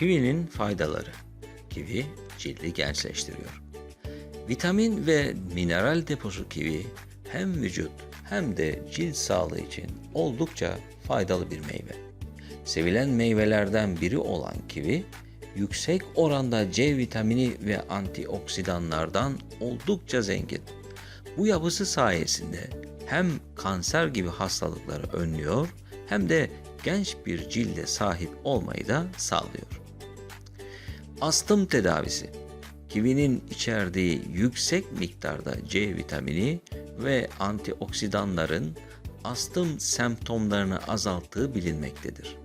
Kivinin faydaları. Kivi cildi gençleştiriyor. Vitamin ve mineral deposu kivi hem vücut hem de cilt sağlığı için oldukça faydalı bir meyve. Sevilen meyvelerden biri olan kivi, yüksek oranda C vitamini ve antioksidanlardan oldukça zengin. Bu yapısı sayesinde hem kanser gibi hastalıkları önlüyor hem de genç bir cilde sahip olmayı da sağlıyor. Astım tedavisi. Kivinin içerdiği yüksek miktarda C vitamini ve antioksidanların astım semptomlarını azalttığı bilinmektedir.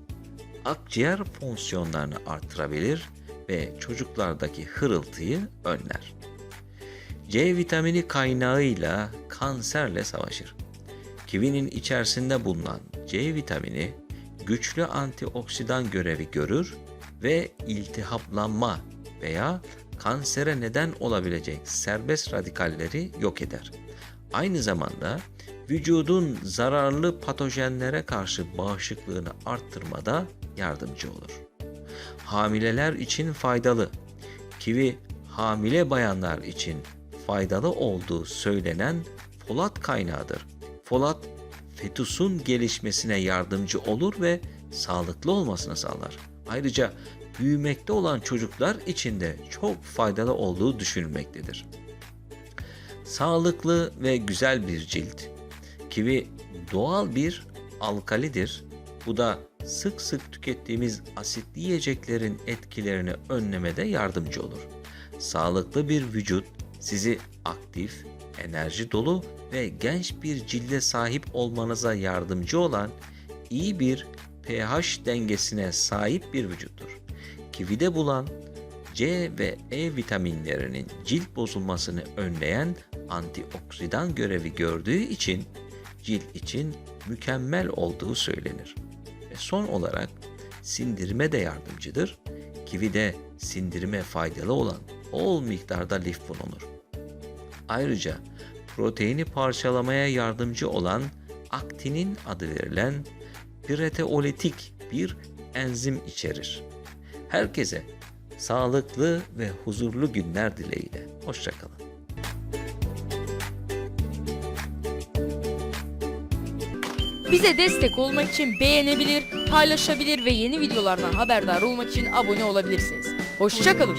Akciğer fonksiyonlarını artırabilir ve çocuklardaki hırıltıyı önler. C vitamini kaynağıyla kanserle savaşır. Kivinin içerisinde bulunan C vitamini güçlü antioksidan görevi görür ve iltihaplanma veya kansere neden olabilecek serbest radikalleri yok eder. Aynı zamanda vücudun zararlı patojenlere karşı bağışıklığını arttırmada yardımcı olur. Hamileler için faydalı. Kivi hamile bayanlar için faydalı olduğu söylenen folat kaynağıdır. Folat fetüsün gelişmesine yardımcı olur ve sağlıklı olmasını sağlar. Ayrıca büyümekte olan çocuklar için de çok faydalı olduğu düşünülmektedir. Sağlıklı ve güzel bir cilt. Kivi doğal bir alkalidir. Bu da sık sık tükettiğimiz asitli yiyeceklerin etkilerini önlemede yardımcı olur. Sağlıklı bir vücut sizi aktif, enerji dolu ve genç bir cilde sahip olmanıza yardımcı olan iyi bir pH dengesine sahip bir vücuttur. Kivide bulan C ve E vitaminlerinin cilt bozulmasını önleyen antioksidan görevi gördüğü için cilt için mükemmel olduğu söylenir. Ve son olarak sindirime de yardımcıdır. Kivide sindirime faydalı olan bol miktarda lif bulunur. Ayrıca proteini parçalamaya yardımcı olan aktinin adı verilen pireteolitik bir enzim içerir. Herkese sağlıklı ve huzurlu günler dileğiyle. Hoşçakalın. Bize destek olmak için beğenebilir, paylaşabilir ve yeni videolardan haberdar olmak için abone olabilirsiniz. Hoşçakalın.